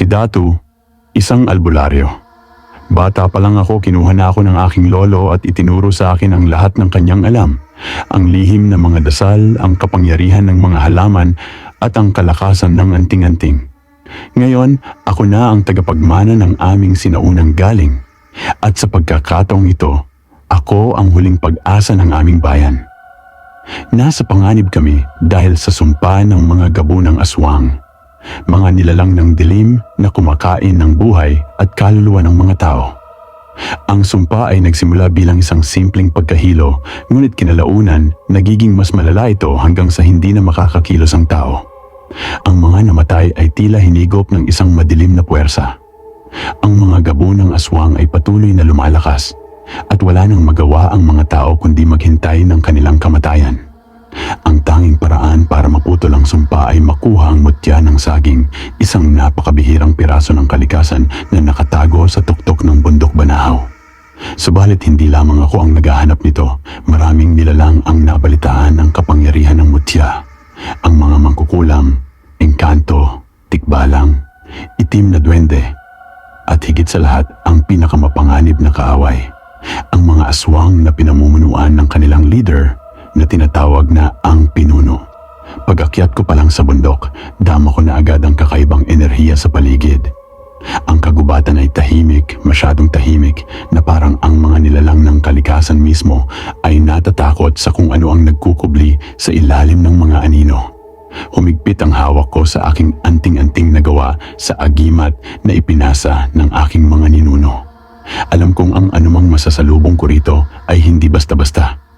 Si Datu, isang albularyo. Bata pa lang ako, kinuha na ako ng aking lolo at itinuro sa akin ang lahat ng kanyang alam. Ang lihim ng mga dasal, ang kapangyarihan ng mga halaman at ang kalakasan ng anting-anting. Ngayon, ako na ang tagapagmana ng aming sinaunang galing. At sa pagkakataong ito, ako ang huling pag-asa ng aming bayan. Nasa panganib kami dahil sa sumpa ng mga gabunang aswang. Mga nilalang ng dilim na kumakain ng buhay at kaluluwa ng mga tao. Ang sumpa ay nagsimula bilang isang simpleng pagkahilo, ngunit kinalaunan, nagiging mas malala ito hanggang sa hindi na makakakilos ang tao. Ang mga namatay ay tila hinigop ng isang madilim na puwersa. Ang mga gabunang aswang ay patuloy na lumalakas at wala nang magawa ang mga tao kundi maghintay ng kanilang kamatayan. Ang tanging paraan para maputol ang sumpa ay makuha ang mutya ng saging, isang napakabihirang piraso ng kalikasan na nakatago sa tuktok ng bundok Banahaw. Subalit hindi lamang ako ang naghahanap nito, maraming nilalang ang nabalitaan ng kapangyarihan ng mutya. Ang mga mangkukulam, engkanto, tikbalang, itim na duwende, at higit sa lahat ang pinakamapanganib na kaaway, ang mga aswang na pinamumunuan ng kanilang leader na tinatawag na ang pinuno. Pag-akyat ko pa lang sa bundok, dama ko na agad ang kakaibang enerhiya sa paligid. Ang kagubatan ay tahimik, masyadong tahimik, na parang ang mga nilalang ng kalikasan mismo ay natatakot sa kung ano ang nagkukubli sa ilalim ng mga anino. Humigpit ang hawak ko sa aking anting-anting na gawa sa agimat na ipinasa ng aking mga ninuno. Alam kong ang anumang masasalubong ko rito ay hindi basta-basta.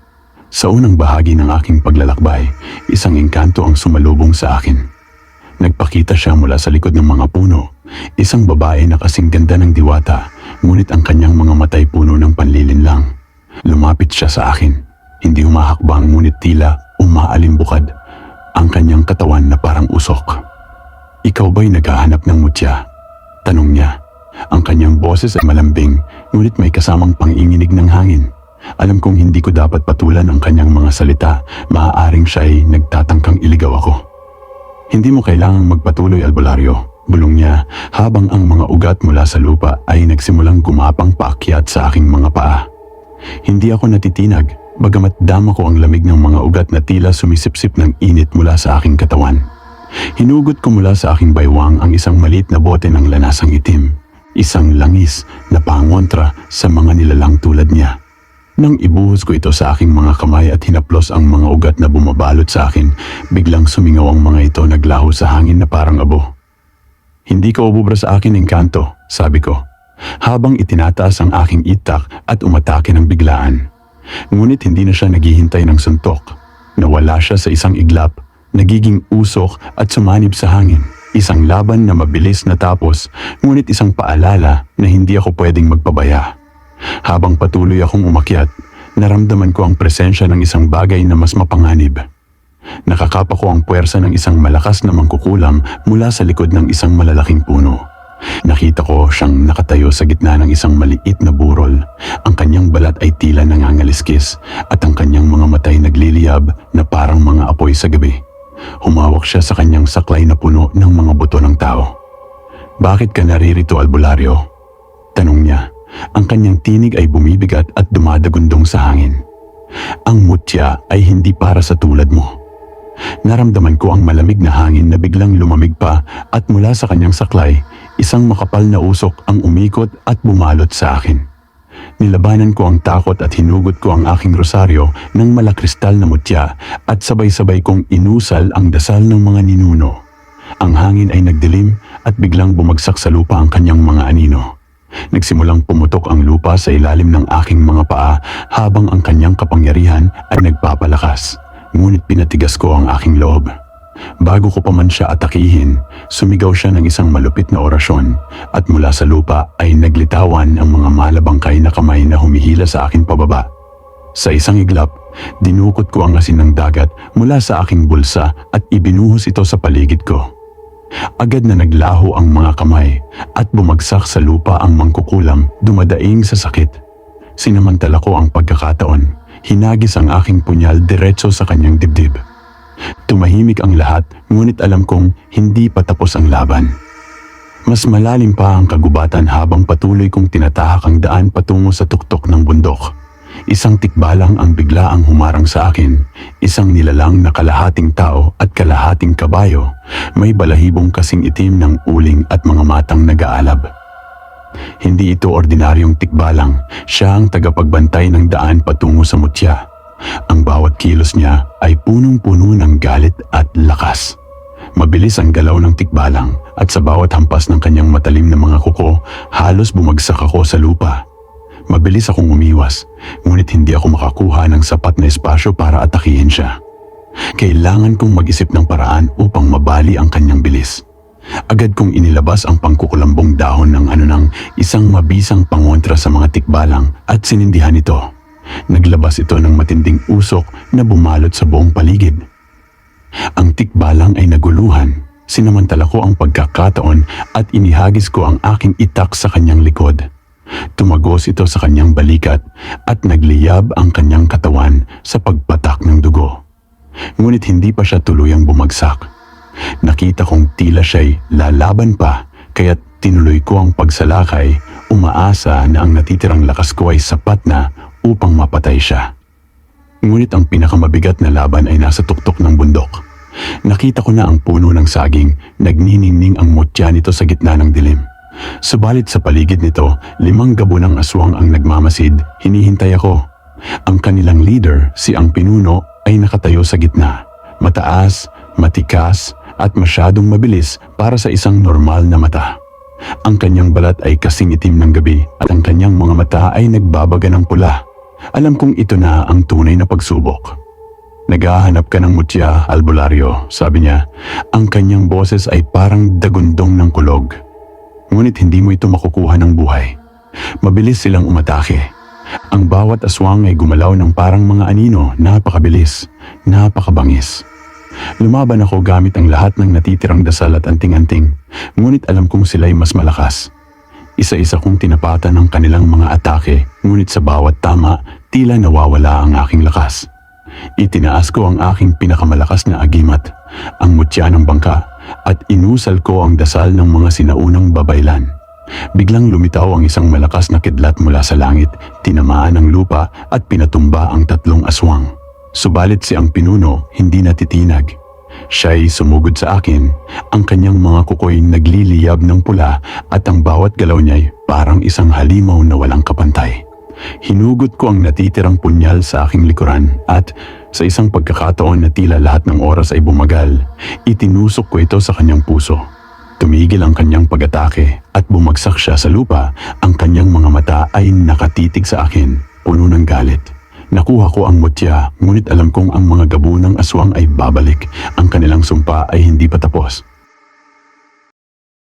Sa unang bahagi ng aking paglalakbay, isang engkanto ang sumalubong sa akin. Nagpakita siya mula sa likod ng mga puno. Isang babae na kasing ganda ng diwata, ngunit ang kanyang mga matay puno ng panlilin lang. Lumapit siya sa akin. Hindi humahakbang ngunit tila umaalimbukad. Ang kanyang katawan na parang usok. Ikaw ba'y naghahanap ng mutya? Tanong niya. Ang kanyang boses ay malambing, ngunit may kasamang panginginig ng hangin. Alam kong hindi ko dapat patulan ang kanyang mga salita, maaaring siya ay nagtatangkang iligaw ako. Hindi mo kailangang magpatuloy, albularyo. Bulong niya habang ang mga ugat mula sa lupa ay nagsimulang gumapang paakyat sa aking mga paa. Hindi ako natitinag, bagamat dama ko ang lamig ng mga ugat na tila sumisipsip ng init mula sa aking katawan. Hinugot ko mula sa aking baywang ang isang maliit na bote ng lanasang itim. Isang langis na pangontra sa mga nilalang tulad niya. Nang ibuhos ko ito sa aking mga kamay at hinaplos ang mga ugat na bumabalot sa akin, biglang sumingaw ang mga ito naglaho sa hangin na parang abo. Hindi ka ububra sa akin, engkanto, sabi ko, habang itinataas ang aking itak at umatake ng biglaan. Ngunit hindi na siya naghihintay ng suntok. Nawala siya sa isang iglap, nagiging usok at sumanib sa hangin. Isang laban na mabilis na tapos, ngunit isang paalala na hindi ako pwedeng magpabaya. Habang patuloy akong umakyat, naramdaman ko ang presensya ng isang bagay na mas mapanganib. Nakakapa ko ang puwersa ng isang malakas na mangkukulam mula sa likod ng isang malalaking puno. Nakita ko siyang nakatayo sa gitna ng isang maliit na burol. Ang kanyang balat ay tila nangangaliskis at ang kanyang mga matay nagliliyab na parang mga apoy sa gabi. Humawak siya sa kanyang saklay na puno ng mga buto ng tao. Bakit ka naririto, albularyo? Tanong niya. Ang kanyang tinig ay bumibigat at dumadagundong sa hangin. Ang mutya ay hindi para sa tulad mo. Naramdaman ko ang malamig na hangin na biglang lumamig pa at mula sa kanyang saklay, isang makapal na usok ang umikot at bumalot sa akin. Nilabanan ko ang takot at hinugot ko ang aking rosaryo ng malakristal na mutya at sabay-sabay kong inusal ang dasal ng mga ninuno. Ang hangin ay nagdilim at biglang bumagsak sa lupa ang kanyang mga anino. Nagsimulang pumutok ang lupa sa ilalim ng aking mga paa habang ang kanyang kapangyarihan ay nagpapalakas. Ngunit pinatigas ko ang aking loob. Bago ko pa man siya atakihin, sumigaw siya ng isang malupit na orasyon at mula sa lupa ay naglitawan ang mga malabangkay na kamay na humihila sa akin pababa. Sa isang iglap, dinukot ko ang asin ng dagat mula sa aking bulsa at ibinuhos ito sa paligid ko. Agad na naglaho ang mga kamay at bumagsak sa lupa ang mangkukulam dumadaing sa sakit. Sinamantala ko ang pagkakataon. Hinagis ang aking punyal diretso sa kanyang dibdib. Tumahimik ang lahat ngunit alam kong hindi pa tapos ang laban. Mas malalim pa ang kagubatan habang patuloy kong tinatahak ang daan patungo sa tuktok ng bundok. Isang tikbalang ang bigla ang humarang sa akin. Isang nilalang na kalahating tao at kalahating kabayo. May balahibong kasing itim ng uling at mga matang nag-aalab. Hindi ito ordinaryong tikbalang. Siya ang tagapagbantay ng daan patungo sa mutya. Ang bawat kilos niya ay punong-puno ng galit at lakas. Mabilis ang galaw ng tikbalang at sa bawat hampas ng kanyang matalim na mga kuko, halos bumagsak ako sa lupa. Mabilis akong umiwas, ngunit hindi ako makakuha ng sapat na espasyo para atakihin siya. Kailangan kong mag-isip ng paraan upang mabali ang kanyang bilis. Agad kong inilabas ang pangkukulambong dahon ng ano ng isang mabisang pangontra sa mga tikbalang at sinindihan ito. Naglabas ito ng matinding usok na bumalot sa buong paligid. Ang tikbalang ay naguluhan. Sinamantala ko ang pagkakataon at inihagis ko ang aking itak sa kanyang likod. Tumagos ito sa kanyang balikat at nagliyab ang kanyang katawan sa pagpatak ng dugo. Ngunit hindi pa siya tuluyang bumagsak. Nakita kong tila siya'y lalaban pa kaya't tinuloy ko ang pagsalakay umaasa na ang natitirang lakas ko ay sapat na upang mapatay siya. Ngunit ang pinakamabigat na laban ay nasa tuktok ng bundok. Nakita ko na ang puno ng saging, nagniningning ang mutya nito sa gitna ng dilim. Subalit sa paligid nito, limang gabo ng aswang ang nagmamasid, hinihintay ako. Ang kanilang leader, si ang pinuno, ay nakatayo sa gitna. Mataas, matikas, at masyadong mabilis para sa isang normal na mata. Ang kanyang balat ay kasing itim ng gabi at ang kanyang mga mata ay nagbabaga ng pula. Alam kong ito na ang tunay na pagsubok. Naghahanap ka ng mutya, albularyo, sabi niya. Ang kanyang boses ay parang dagundong ng kulog. Ngunit hindi mo ito makukuha ng buhay. Mabilis silang umatake. Ang bawat aswang ay gumalaw ng parang mga anino, napakabilis, napakabangis. Lumaban ako gamit ang lahat ng natitirang dasal at anting-anting, ngunit alam kong sila'y mas malakas. Isa-isa kong tinapatan ang kanilang mga atake, ngunit sa bawat tama, tila nawawala ang aking lakas. Itinaas ko ang aking pinakamalakas na agimat, ang mutya ng bangka, at inusal ko ang dasal ng mga sinaunang babaylan. Biglang lumitaw ang isang malakas na kidlat mula sa langit, tinamaan ang lupa at pinatumba ang tatlong aswang. Subalit si ang pinuno hindi natitinag. Siya'y sumugod sa akin, ang kanyang mga kukoy nagliliyab ng pula at ang bawat galaw niya'y parang isang halimaw na walang kapantay. Hinugot ko ang natitirang punyal sa aking likuran at sa isang pagkakataon na tila lahat ng oras ay bumagal, itinusok ko ito sa kanyang puso. Tumigil ang kanyang pag-atake at bumagsak siya sa lupa, ang kanyang mga mata ay nakatitig sa akin, puno ng galit. Nakuha ko ang mutya, ngunit alam kong ang mga gabo ng aswang ay babalik. Ang kanilang sumpa ay hindi pa tapos.